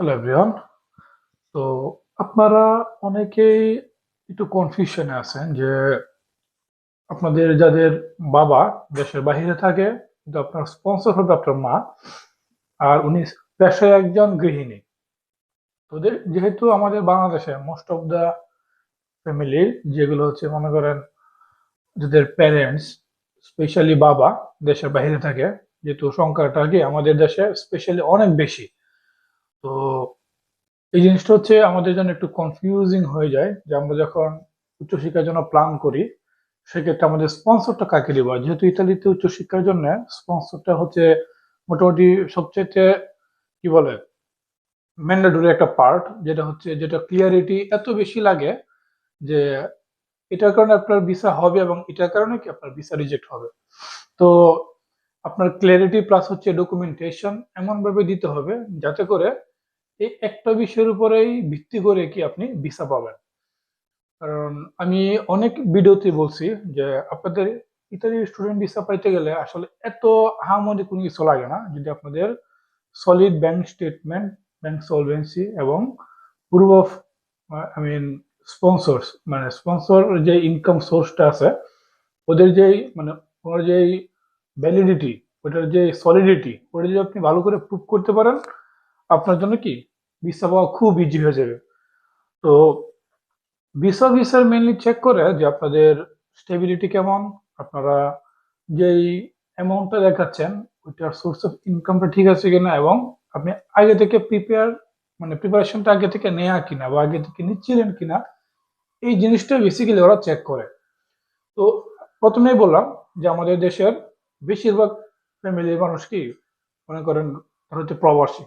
Hello everyone তো আপনারা অনেকেই একটু কনফিউশনে আছেন যে আপনাদের যাদের বাবা দেশের বাইরে থাকে, কিন্তু আপনার স্পন্সর হবে আপনার মা, আর উনি পেশায় একজন গৃহিণী। তোদের যেহেতু আমাদের বাংলাদেশে মোস্ট অফ দ্য ফ্যামিলি যেগুলো হচ্ছে মনে করেন যাদের প্যারেন্টস স্পেশালি বাবা দেশের বাইরে থাকে, যেহেতু সংখ্যাটা কি আমাদের দেশে স্পেশালি অনেক বেশি। তো এই জিনিসটা হচ্ছে আমাদের জন্য একটু কনফিউজিং হয়ে যায় যে আমরা যখন উচ্চশিক্ষার জন্য প্ল্যান করি, সেক্ষেত্রে আমাদের স্পন্সরটা কাকে দিব? যেহেতু ইতালিতে উচ্চশিক্ষার জন্য স্পন্সরটা হচ্ছে মোটামুটি সবচেয়ে কি বলে ম্যান্ডেটরি একটা পার্ট যেটা হচ্ছে যেটা ক্লিয়ারিটি এত বেশি লাগে যে এটার কারণে আপনার ভিসা হবে এবং এটার কারণে কি আপনার ভিসা রিজেক্ট হবে। তো আপনার ক্লিয়ারিটি প্লাস হচ্ছে ডকুমেন্টেশন এমনভাবে দিতে হবে যাতে করে এই একটা বিষয়ের উপরেই ভিত্তি করে কি আপনি ভিসা পাবেন। কারণ আমি অনেক ভিডিওতে বলছি যে আপনাদের ইতালি স্টুডেন্ট ভিসা পাইতে গেলে আসলে এত হামদি কোনো কিছু লাগে না। যদি আপনাদের solid bank statement bank solvency এবং proof of I mean sponsors মানে স্পন্সর যে ইনকাম সোর্সটা আছে, ওদের যেই মানে ওনার যেই ভ্যালিডিটি ওটার যে সলিডিটি ওটা যদি আপনি ভালো করে প্রুভ করতে পারেন আপনার জন্য কি? ভিসা পাওয়া খুব ইজি হয়ে যাবে। তো ভিসা ভিসার মেনলি চেক করে যে আপনাদের স্টেবিলিটি কেমন, আপনারা যেই অ্যামাউন্টটা দেখাচ্ছেন, ওইটার সোর্স অফ ইনকামটা ঠিক আছে কিনা এবং আপনি আগে থেকে প্রিপেয়ার মানে প্রিপারেশনটা আগে থেকে নেওয়া কিনা বা আগে থেকে নিচ্ছিলেন কিনা, এই জিনিসটা বেসিক্যালি ওরা চেক করে। তো প্রথমেই বললাম যে আমাদের দেশের বেশিরভাগ ফ্যামিলির মানুষ কি, মনে করেন হচ্ছে প্রবাসী।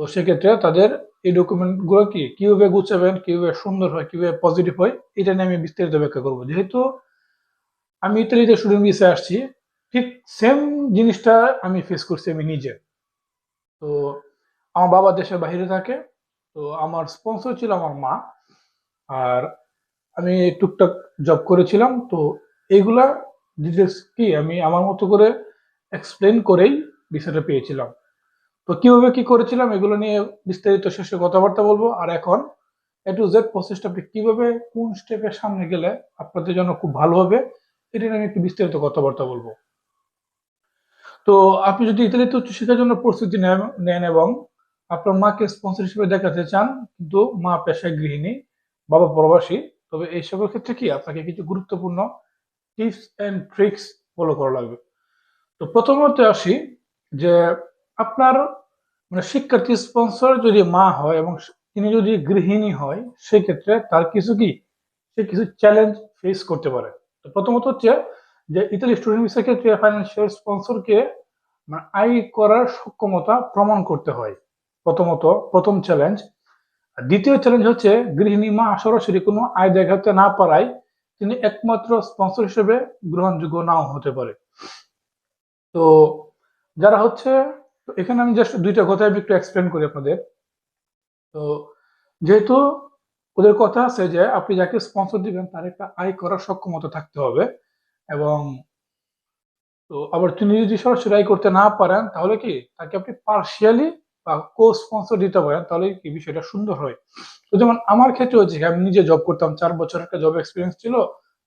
তো সেক্ষেত্রে তাদের এই ডকুমেন্টগুলো কি? কীভাবে গুছাবেন, কীভাবে সুন্দর হয়, কীভাবে পজিটিভ হয়, এটা নিয়ে আমি বিস্তারিত ব্যাখ্যা করব। যেহেতু আমি ইতালিতে স্টুডেন্ট ভিসে আসছি, ঠিক সেম জিনিসটা আমি ফেস করছি আমি নিজে। তো আমার বাবা দেশের বাইরে থাকে, তো আমার স্পন্সর ছিল আমার মা, আর আমি টুকটাক জব করেছিলাম। তো এইগুলা ডিটেলস কি আমি আমার মতো করে এক্সপ্লেন করেই বিষয়টা পেয়েছিলাম। তো কীভাবে কি করেছিলাম এগুলো নিয়ে বিস্তারিত শেষে কথাবার্তা বলব। আর এখন এ টু জেড প্রসেসটা আপনি কীভাবে কোন স্টেপের সামনে গেলে আপনাদের জন্য খুব ভালো হবে, এটা নিয়ে আমি একটু বিস্তারিত কথাবার্তা বলব। তো আপনি যদি ইতালিতে উচ্চশিক্ষার জন্য প্রস্তুতি নেন এবং আপনার মাকে স্পন্সর হিসেবে দেখাতে চান, কিন্তু মা পেশায় গৃহিণী, বাবা প্রবাসী, তবে এই সকল ক্ষেত্রে কি আপনাকে কিছু গুরুত্বপূর্ণ টিপস অ্যান্ড ট্রিক্স ফলো করা লাগবে। তো প্রথমত আসি যে আপনার মানে শিক্ষার্থী স্পন্সর যদি মা হয় এবং তিনি যদি গৃহিণী হয়, সেক্ষেত্রে তার কিছু কি? সে কিছু চ্যালেঞ্জ ফেস করতে পারে। তো প্রথমত হচ্ছে যে ইতালি স্টুডেন্ট ভিসার ক্ষেত্রে ফাইন্যান্সিয়াল স্পন্সরকে মানে আয় করার সক্ষমতা প্রমাণ করতে হয়। প্রথমত, প্রথম চ্যালেঞ্জ দ্বিতীয় চ্যালেঞ্জ হচ্ছে গৃহিণী মা সরাসরি কোনো আয় দেখাতে না পারায় তিনি একমাত্র স্পন্সর হিসেবে গ্রহণযোগ্য নাও হতে পারে। তো যারা হচ্ছে তো এখানে আমি জাস্ট দুইটা কথা আমি একটু এক্সপ্লেন করি আপনাদের। তো যেহেতু ওদের কথা আছে যে আপনি যাকে স্পন্সর দিবেন, তার একটা আয় করার সক্ষমতা থাকতে হবে এবং তো আবার তিনি যদি সরাসরি আয় করতে না পারেন, তাহলে কি তাকে আপনি পার্শিয়ালি বা কো স্পন্সর দিতে পারেন, তাহলে কি বিষয়টা সুন্দর হয়। তো যেমন আমার ক্ষেত্রে হচ্ছে আমি নিজে জব করতাম, চার বছর একটা জব এক্সপিরিয়েন্স ছিল,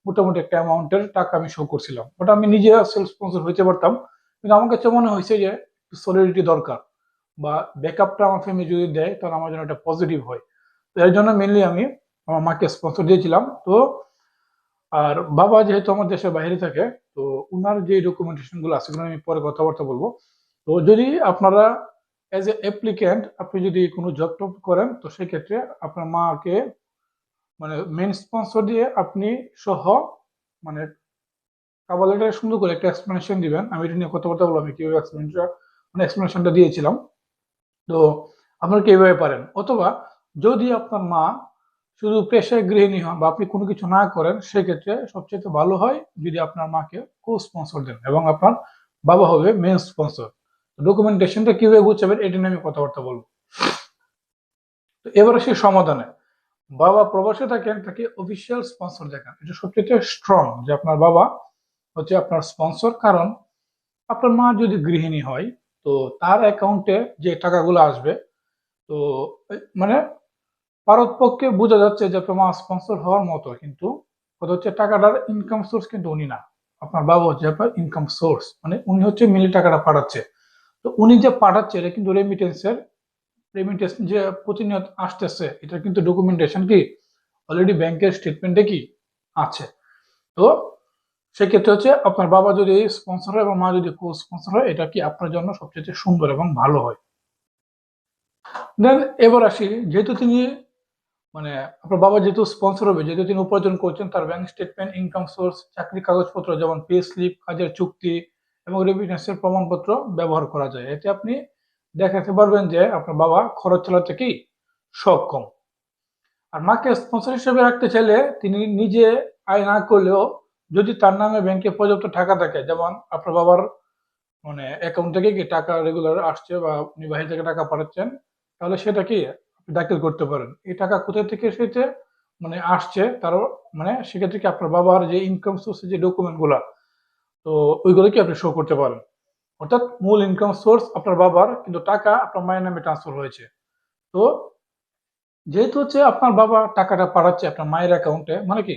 মোটামুটি একটা অ্যামাউন্টের টাকা আমি শো করছিলাম। ওটা আমি নিজে সেলফ স্পন্সর হইতে পারতাম। কিন্তু আমার কাছে মনে হয়েছে যে সলিডিটি দরকার বা ব্যাকআপটা আমার ফ্যামিলি যদি দেয়, তাহলে আমার জন্য একটা পজিটিভ হয়। তো এর জন্য মেনলি আমি আমার মাকে স্পন্সর দিয়েছিলাম। তো আর বাবা যেহেতু আমার দেশের বাইরে থাকে, তো ওনার যে ডকুমেন্টেশনগুলো আছে আমি পরে কথাবার্তা বলব। তো যদি আপনারা অ্যাজ এ অ্যাপ্লিক্যান্ট আপনি যদি কোনো জব টব করেন, তো সেক্ষেত্রে আপনার মাকে মানে মেন স্পন্সর দিয়ে আপনি সহ মানে কাবার লেটারে সুন্দর করে একটা এক্সপ্লেনেশন দিবেন। আমি এটা নিয়ে কথাবার্তা বলব আমি কীভাবে এক্সপ্লেনেশনটা মানে এক্সপ্লেনেশনটা দিয়েছিলাম। তো আপনারা কীভাবে পারেন? অথবা যদি আপনার মা শুধু পেশায় গৃহিণী হন বা আপনি কোনো কিছু না করেন, সেক্ষেত্রে সবচেয়ে ভালো হয় যদি আপনার মাকে কো স্পন্সর দেন এবং আপনার বাবা হবে মেন স্পন্সর ডকুমেন্টেশনটা কীভাবে গুছাবেন, এটা নিয়ে আমি কথাবার্তা বলব। তো এবার আসি সমাধানে। বাবা প্রবাসে থাকেন, তাকে অফিসিয়াল স্পন্সর দেখান। এটা সবচেয়ে স্ট্রং যে আপনার বাবা হচ্ছে আপনার স্পন্সর কারণ আপনার মা যদি গৃহিণী হয় তো তার অ্যাকাউন্টে যে টাকাগুলো আসবে, তো মানে পারতপক্ষে বোঝা যাচ্ছে যে আপনার মা স্পন্সর হওয়ার মতো, কিন্তু কথা হচ্ছে টাকাটার ইনকাম সোর্স কিন্তু উনি না। আপনার বাবা হচ্ছে আপনার ইনকাম সোর্স মানে উনি হচ্ছে মিলে টাকাটা পাঠাচ্ছে। তো উনি যে পাঠাচ্ছে, এটা কিন্তু রেমিটেন্সের রেমিটেন্স যে প্রতিনিয়ত আসতেছে, এটা কিন্তু ডকুমেন্টেশন কি? অলরেডি ব্যাংকের স্টেটমেন্টে কি? আছে। তো সেক্ষেত্রে হচ্ছে আপনার বাবা যদি স্পন্সর হয় এবং মা যদি কো স্পন্সর হয়, এটা কি আপনার জন্য সবচেয়ে সুন্দর এবং ভালো হয়? দেন এবার আসি, যেহেতু তিনি মানে আপনার বাবা যেহেতু স্পন্সর হবে, যেহেতু তিনি উপার্জন করছেন, তার ব্যাংক স্টেটমেন্ট ইনকাম সোর্স চাকরি কাগজপত্র যেমন পে স্লিপ কাজের চুক্তি এবং রেমিটেন্সের প্রমাণপত্র ব্যবহার করা যায়। এতে আপনি দেখাতে পারবেন যে আপনার বাবা খরচ চালাতে কি সক্ষম। আর মাকে স্পন্সর হিসেবে রাখতে চাইলে তিনি নিজে আয় না করলেও যদি তার নামে ব্যাংকে পর্যাপ্ত টাকা থাকে, যেমন আপনার বাবার মানে অ্যাকাউন্ট থেকে কি টাকা রেগুলার আসছে বা উনি বাহির থেকে টাকা পাঠাচ্ছেন, তাহলে সেটা কি আপনি দাখিল করতে পারেন। এই টাকা কোথা থেকে এসেছে মানে আসছে, তারও মানে সেক্ষেত্রে কি আপনার বাবার যে ইনকাম সোর্সের যে ডকুমেন্টগুলা, তো ওইগুলো কি আপনি শো করতে পারেন? অর্থাৎ মূল ইনকাম সোর্স আপনার বাবার, কিন্তু টাকা আপনার মায়ের নামে ট্রান্সফার হয়েছে। তো যেহেতু হচ্ছে আপনার বাবা টাকাটা পাঠাচ্ছে আপনার মায়ের অ্যাকাউন্টে মানে কি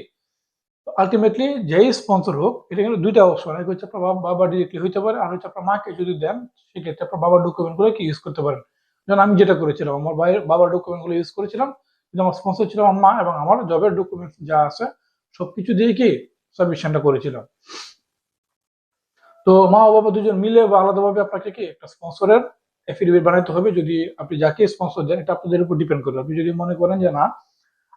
আলটিমেটলি যেই স্পন্সর হোক, এটা কিন্তু দুইটা অপশন এক হচ্ছে আপনার বাবা ডিরেক্টলি হইতে পারে, আর হচ্ছে আপনার মাকে যদি দেন, সেক্ষেত্রে আপনার বাবার ডকুমেন্টগুলো কি ইউজ করতে পারেন। যেমন আমি যেটা করেছিলাম, আমার ভাইয়ের বাবার ডকুমেন্টগুলো ইউজ করেছিলাম, কিন্তু আমার স্পন্সর ছিল আমার মা এবং আমার জবের ডকুমেন্ট যা আছে, সবকিছু দিয়ে কি সাবমিশনটা করেছিলাম। তো মা ও বাবা দুজন মিলে বা আলাদাভাবে আপনাকে কি একটা স্পন্সরের এফিডেভিট বানাইতে হবে, যদি আপনি যাকে স্পন্সর দেন, এটা আপনাদের উপর ডিপেন্ড করবে। আপনি যদি মনে করেন যে না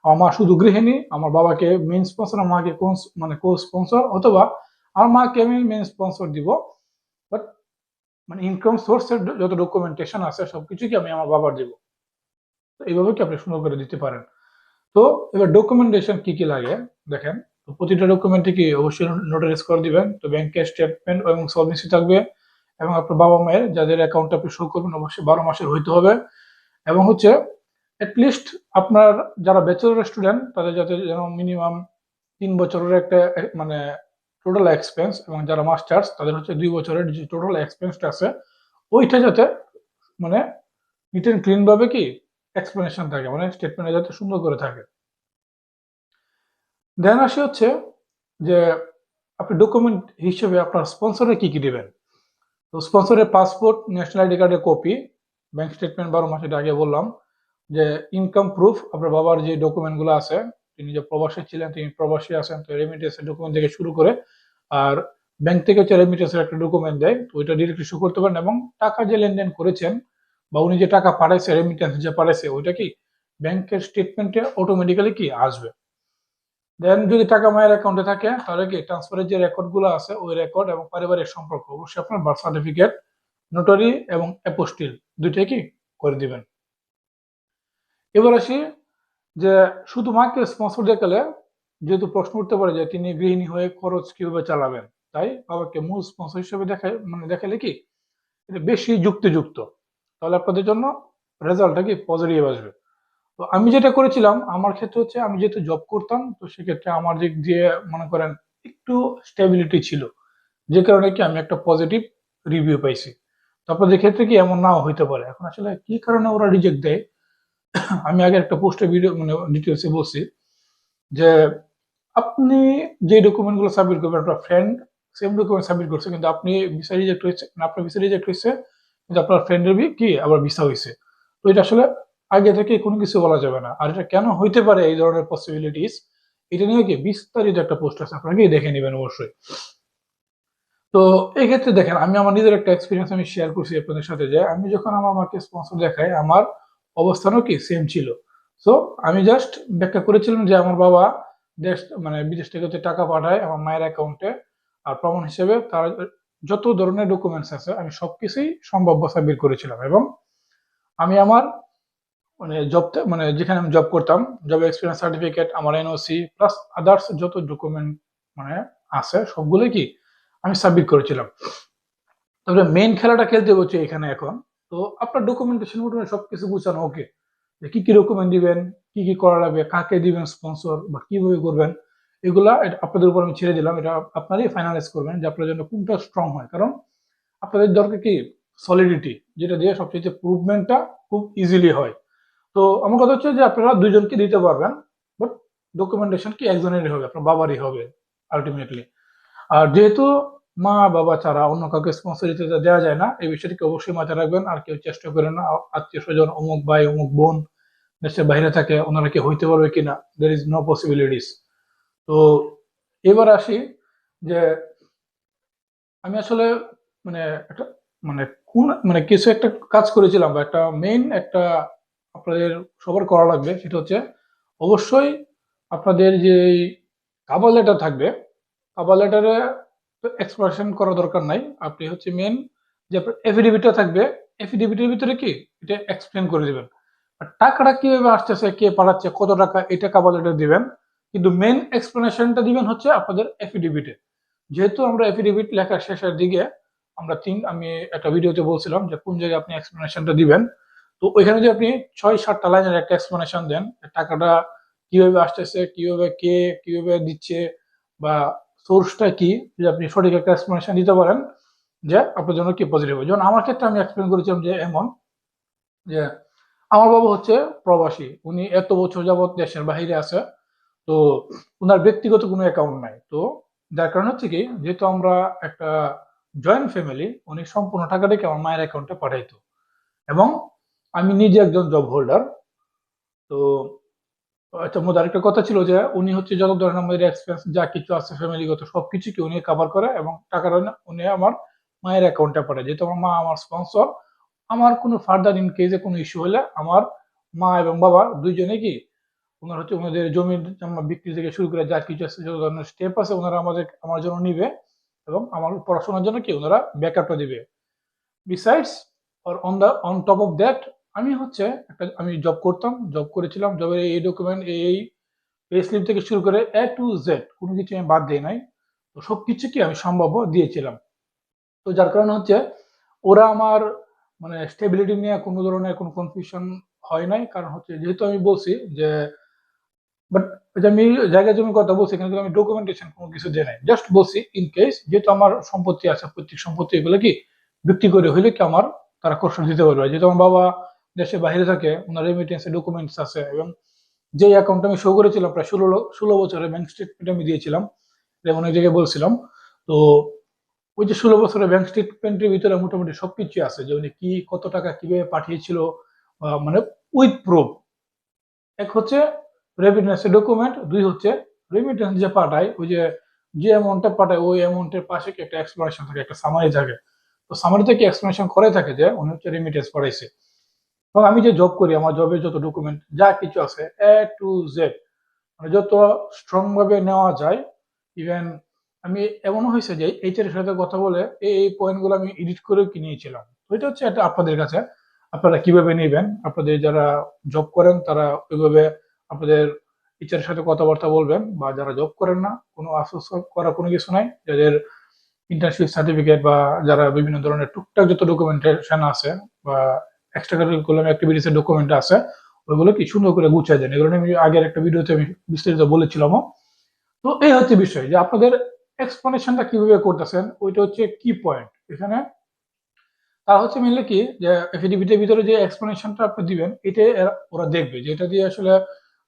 আমার শুধু গৃহিণী, আমার বাবাকে মেন স্পন্সর আমার মাকে কোন মানে কো স্পন্সর অথবা আমার মাকে আমি মেন স্পন্সর দিব। বাট মানে ইনকাম সোর্সের যত ডকুমেন্টেশন আছে সবকিছু কি আমি আমার বাবার দিব। তো এইভাবে কি আপনি সুন্দর করে দিতে পারেন? তো এবার ডকুমেন্টেশন কি কি লাগে? দেখেন, তো প্রতিটা ডকুমেন্টে কি অবশ্যই নোটারাইজ করে দিবেন। তো ব্যাংকের স্টেটমেন্ট এবং সলভেন্সি থাকবে এবং আপনার বাবা মায়ের যাদের অ্যাকাউন্ট আপনি শো করবেন, অবশ্যই বারো মাসের হইতে হবে। এবং হচ্ছে অ্যাটলিস্ট আপনার যারা ব্যাচেলর স্টুডেন্ট তাদের যাতে যেন মিনিমাম তিন বছরের একটা মানে টোটাল এক্সপেন্স এবং যারা মাস্টার্স তাদের হচ্ছে দুই বছরের যে টোটাল এক্সপেন্সটা আছে, ওইটা যাতে মানে নিট অ্যান্ড ক্লিনভাবে কি এক্সপ্লেনেশন থাকে মানে স্টেটমেন্টে যাতে সুন্দর করে থাকে। দেন আসি হচ্ছে যে আপনি ডকুমেন্ট হিসেবে আপনার স্পন্সরে কি কি দেবেন? তো স্পন্সরের পাসপোর্ট ন্যাশনাল আইডি কার্ডের কপি ব্যাংক স্টেটমেন্ট বারো মাস এটা আগে বললাম যে ইনকাম প্রুফ আপনার বাবার যে ডকুমেন্টগুলো আছে, তিনি যে প্রবাসী ছিলেন, তিনি প্রবাসী আছেন, তো রেমিটেন্সের ডকুমেন্ট থেকে শুরু করে, আর ব্যাংক থেকে হচ্ছে রেমিটেন্সের একটা ডকুমেন্ট দেয়, তো ওইটা ডিরেক্টলি শো করতে পারেন এবং টাকা যে লেনদেন করেছেন বা উনি যে টাকা পাঠাইছে রেমিটেন্স যে পাঠাইছে, ওইটা কি ব্যাংকের স্টেটমেন্টে অটোমেটিক্যালি কি আসবে? দেন যদি টাকা মায়ের অ্যাকাউন্টে থাকে, তাহলে কি ট্রান্সফারের যে রেকর্ডগুলো আছে, ওই রেকর্ড এবং পারিবারিক সম্পর্ক, অবশ্যই আপনার বার্থ সার্টিফিকেট নোটারি এবং অ্যাপোস্টিল দুইটাই কি করে দিবেন? এবার আসি যে শুধু মাকে স্পন্সর দেখালে যেহেতু প্রশ্ন উঠতে পারে যে তিনি গৃহিণী হয়ে খরচ কীভাবে চালাবেন, তাই বাবাকে মূল স্পন্সর হিসেবে দেখায় মানে দেখালে কি? এটা বেশি যুক্তিযুক্ত। তাহলে আপনাদের জন্য রেজাল্টটা কি? পজিটিভ আসবে। তো আমি যেটা করেছিলাম, আমার ক্ষেত্রে হচ্ছে আমি যেহেতু জব করতাম, তো সেক্ষেত্রে আমার দিক দিয়ে মনে করেন একটু স্টেবিলিটি ছিল। যে কারণে কি আমি একটা পজিটিভ রিভিউ পাইছি। তো আপনাদের ক্ষেত্রে কি এমন নাও হইতে পারে? এখন আসলে কি কারণে ওরা রিজেক্ট দেয়? আমি আগে একটা পোস্টে ভিডিও মানে ডিটেলসে বলছি যে আপনি যে ডকুমেন্টগুলো সাবমিট করবেন, আপনার ফ্রেন্ড সেম ডকুমেন্ট সাবমিট করছে, কিন্তু আপনি ভিসা রিজেক্ট হয়েছে আপনার ভিসা রিজেক্ট হয়েছে, কিন্তু আপনার ফ্রেন্ডের কি, আবার ভিসা হয়েছে। তো এটা আসলে আগে থেকে কোনো কিছু বলা যাবে না। আর এটা কেন হইতে পারে, এই ধরনের পসিবিলিটিস এটা নিয়ে কি বিস্তারিত একটা পোস্ট আছে আপনাকে দেখে নেবেন অবশ্যই। তো এই ক্ষেত্রে দেখেন, আমি আমার নিজের একটা এক্সপিরিয়েন্স আমি শেয়ার করছি আপনাদের সাথে যে, আমি যখন আমার মাকে স্পন্সর দেখাই আমার অবস্থানও কি সেম ছিল? সো আমি জাস্ট ব্যাখ্যা করেছিলাম যে আমার বাবা দেশ মানে বিদেশ থেকে টাকা পাঠায় আমার মায়ের অ্যাকাউন্টে আর প্রমাণ হিসেবে তার যত ধরনের ডকুমেন্টস আছে, আমি সবকিছুই সম্ভাব্য সাবমিট করেছিলাম। এবং আমি আমার মানে জব মানে যেখানে আমি জব করতাম জব এক্সপিরিয়েন্স সার্টিফিকেট আমার এনওসি প্লাস আদার্স যত ডকুমেন্ট মানে আছে, সবগুলোই কি আমি সাবমিট করেছিলাম। তারপরে মেইন খেলাটা খেলতে হচ্ছে এখানে এখন। তো আপনার ডকুমেন্টেশন মোটামুটি সবকিছু গুছানো ওকে যে কি কি ডকুমেন্ট দিবেন, কি কি করা লাগবে, কাকে দিবেন স্পন্সর বা কীভাবে করবেন, এগুলা আপনাদের উপর আমি ছেড়ে দিলাম। এটা আপনারই ফাইনালাইজ করবেন যে আপনার জন্য কোনটা স্ট্রং হয়। কারণ আপনাদের দরকার কি? সলিডিটি যেটা দিয়ে সবচেয়ে প্রুভমেন্টটা খুব ইজিলি হয়। তো আমার কথা হচ্ছে যে আপনারা দুইজনকে দিতে পারবেন বাট ডকুমেন্টেশন কি একজনেরই হবে, আপনার বাবারই হবে আলটিমেটলি আর যেহেতু মা বাবা ছাড়া অন্য কাউকে স্পন্সরিতে দেওয়া যায় না। এই বিষয়টিকে অবশ্যই মাথায় রাখবেন। আর কেউ চেষ্টা করেন না। আত্মীয় স্বজন, অমুক ভাই, অমুক বোন দেশের বাইরে থাকে, ওনারা কি হইতে পারবে কিনা? দের ইজ নো পসিবিলিটিস তো এবার আসি যে আমি আসলে মানে একটা মানে কোন মানে কিছু একটা কাজ করেছিলাম বা একটা মেইন একটা আপনাদের সবার করা লাগবে সেটা হচ্ছে অবশ্যই আপনাদের যে কাবার লেটার থাকবে কাবার লেটারে এক্সপ্রেশন করা দরকার নাই। আপনি হচ্ছে মেন যে আপনার এফিডেভিটটা থাকবে এফিডেভিটের ভিতরে কি? এটা এক্সপ্লেন করে দেবেন। আর টাকাটা কীভাবে আসতেছে, কে পাঠাচ্ছে, কত টাকা এটা কাবার লেটার দিবেন। কিন্তু মেন এক্সপ্লেনেশনটা দিবেন হচ্ছে আপনাদের এফিডেভিটে যেহেতু আমরা এফিডেভিট লেখার শেষের দিকে, আমরা তিন, আমি একটা ভিডিওতে বলছিলাম যে কোন জায়গায় আপনি এক্সপ্লেনেশনটা দিবেন। তো ওইখানে যদি আপনি ছয়, সাতটা লাইনের একটা এক্সপ্লেনেশন দেন টাকাটা কীভাবে আসতেছে, কীভাবে কে, কীভাবে দিচ্ছে, বা সোর্সটা কি? যে আপনি সঠিক একটা এক্সপ্লেনেশন দিতে পারেন যে আপনার জন্য কি পজিটিভ হবে যেমন আমার ক্ষেত্রে আমি এক্সপ্লেন করেছিলাম যে এমন যে আমার বাবা হচ্ছে প্রবাসী। উনি এত বছর যাবৎ দেশের বাহিরে আছে। তো ওনার ব্যক্তিগত কোনো অ্যাকাউন্ট নাই। তো যার কারণে হচ্ছে কি, যেহেতু আমরা একটা জয়েন্ট ফ্যামিলি উনি সম্পূর্ণ টাকাটাকে আমার মায়ের অ্যাকাউন্টে পাঠাইতো। এবং আমি নিজে একজন জব হোল্ডার তো একটা মধ্যে আরেকটা কথা ছিল যে উনি হচ্ছে যত ধরনের আমাদের এক্সপেন্স যা কিছু আছে ফ্যামিলিগত সব কিছুকে উনি কাভার করে এবং টাকাটা উনি আমার মায়ের অ্যাকাউন্টে পাঠায়। যেহেতু আমার মা আমার স্পন্সর আমার কোনো ফার্দার ইন কেসে কোনো ইস্যু হলে আমার মা এবং বাবা দুইজনে কি ওনার হচ্ছে ওনাদের জমি বিক্রি থেকে শুরু করে যা কিছু আছে, যত ধরনের স্টেপ আছে ওনারা আমাদের আমার জন্য নিবে এবং আমার পড়াশোনার জন্য কি ওনারা ব্যাকআপটা দিবে। Besides or on the on top of that আমি হচ্ছে একটা, আমি জব করতাম জব করেছিলাম জবের এই ডকুমেন্ট এই পে স্লিপ থেকে শুরু করে এ টু জেড কোনো কিছু আমি বাদ দিই নাই। তো সব কিছু কি আমি সম্ভাব্য দিয়েছিলাম। তো যার কারণে হচ্ছে ওরা আমার মানে স্টেবিলিটি নিয়ে কোনো ধরনের কোনো কনফিউশন হয় নাই। কারণ হচ্ছে যেহেতু আমি বলছি যে বাট আমি জায়গা জমি কথা বলছি কিন্তু আমি ডকুমেন্টেশন কোনো কিছু দিয়ে নাই। জাস্ট বলছি ইন কেস যেহেতু আমার সম্পত্তি আছে প্রত্যেক সম্পত্তি, এগুলো কি বিক্রি করে হইলে কি আমার তারা কোশ্চেন দিতে পারবে? যেহেতু আমার বাবা দেশে বাইরে থাকে, ওনার রেমিটেন্স ডকুমেন্টস আছে এবং যে অ্যাকাউন্ট আমি শো করেছিলাম, প্রায় ষোলো ষোলো বছরের ব্যাংক স্টেটমেন্ট আমি দিয়েছিলাম, যেমন ওই জায়গায় বলছিলাম। তো ওই যে ষোলো বছরের ব্যাংক স্টেটমেন্টের ভিতরে মোটামুটি সবকিছু আছে যে উনি কি, কত টাকা কীভাবে পাঠিয়েছিল মানে উইথ প্রুফ এক হচ্ছে রেমিটেন্সের ডকুমেন্ট দুই হচ্ছে রেমিটেন্স যে পাঠায়, ওই যে যে অ্যামাউন্টটা পাঠায়, ওই অ্যামাউন্টের পাশে একটা এক্সপ্লেনেশন থাকে, একটা সামারি থাকে। তো সামারিতে কি এক্সপ্লেনেশন করে থাকে যে উনি হচ্ছে রেমিটেন্স পাঠাইছে। এবং আমি যে জব করি, আমার জবের যত ডকুমেন্ট যা কিছু আছে এ টু জেড মানে যত স্ট্রং ভাবে নেওয়া যায় ইভেন আমি এমনও হয়েছে যে এইচআর এর সাথে কথা বলে এই পয়েন্টগুলো আমি এডিট করেও কিনিয়েছিলাম ওইটা হচ্ছে এটা আপনাদের কাছে, আপনারা কীভাবে নেবেন? আপনাদের যারা জব করেন, তারা ওইভাবে আপনাদের টিচারের সাথে কথাবার্তা বলবেন, বা যারা জব করেন না, কোনো আফসোস করার কোনো কিছু নাই। যাদের ইন্টার্নশিপ সার্টিফিকেট বা যারা বিভিন্ন ধরনের টুকটাক যত ডকুমেন্টেশন আছে, বা এক্সট্রা কারিকুলাম অ্যাক্টিভিটিসের ডকুমেন্ট আছে, ওইগুলো কি সুন্দর করে গুছিয়ে দেন। এগুলো আমি আগের একটা ভিডিওতে আমি বিস্তারিত বলেছিলামও। তো এই হচ্ছে বিষয় যে আপনাদের এক্সপ্লেনেশনটা কীভাবে করতেছেন, ওইটা হচ্ছে কি পয়েন্ট এখানে তার হচ্ছে মেনলি কি যে এফিডেভিটের ভিতরে যে এক্সপ্লেনেশনটা আপনি দিবেন, এটাই ওরা দেখবে যে এটা দিয়ে আসলে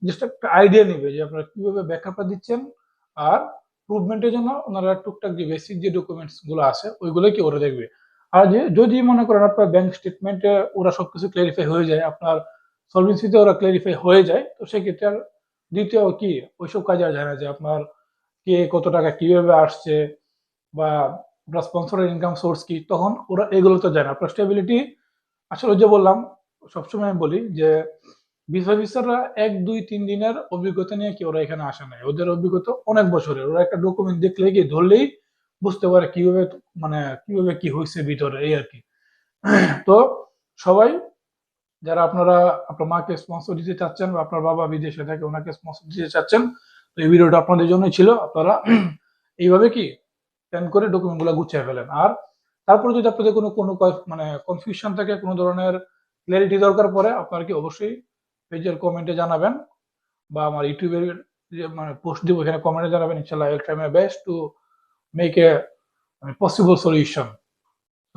জাস্ট একটা আইডিয়া নেবে যে আপনারা কীভাবে ব্যাকআপটা দিচ্ছেন আর প্রুভমেন্টের জন্য ওনারা টুকটাক যে বেসিক যে ডকুমেন্টসগুলো আছে ওইগুলো কি ওরা দেখবে। আর যদি মনে করেন আপনার ব্যাংক স্টেটমেন্টে ওরা সবকিছু ক্লারিফাই হয়ে যায়, আপনার সলভেন্সিতে ওরা ক্লারিফাই হয়ে যায়, তো সেক্ষেত্রে আর দ্বিতীয় কি? ওইসব কাজে আর যায় না যে আপনার কে কত টাকা কীভাবে আসছে বা আপনার স্পন্সরের ইনকাম সোর্স কি, তখন ওরা এগুলো তো যায় না। আপনার স্টেবিলিটি আসলে যে বললাম, সবসময় আমি বলি যে ভিসা ভিসাররা এক, দুই, তিন দিনের অভিজ্ঞতা নিয়ে কি ওরা এখানে আসে নাই? ওদের অভিজ্ঞতা অনেক বছরের। ওরা একটা ডকুমেন্ট দেখলে কি ধরলেই বুঝতে পারে কীভাবে মানে কীভাবে কি হয়েছে ভিতরে, এই আর কি। তো সবাই, যারা আপনারা, আপনার মাকে স্পন্সর দিতে চাচ্ছেন বা আপনার বাবা বিদেশে থাকে, ওনাকে স্পন্সর দিতে চাচ্ছেন, তো এই ভিডিওটা আপনাদের জন্যই ছিল। আপনারা এইভাবে কি প্ল্যান করে ডকুমেন্টগুলো গুছিয়ে ফেলেন। আর তারপরে যদি আপনাদের কোনো কোনো মানে কনফিউশন থাকে, কোনো ধরনের ক্ল্যারিটি দরকার পড়ে, আপনারা কি অবশ্যই পেজের কমেন্টে জানাবেন, বা আমার ইউটিউবের যে মানে পোস্ট দিব, এখানে কমেন্টে জানাবেন ইনশাল্লাহ my best to make a possible solution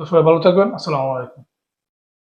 তো সবাই ভালো থাকবেন আসসালামু আলাইকুম।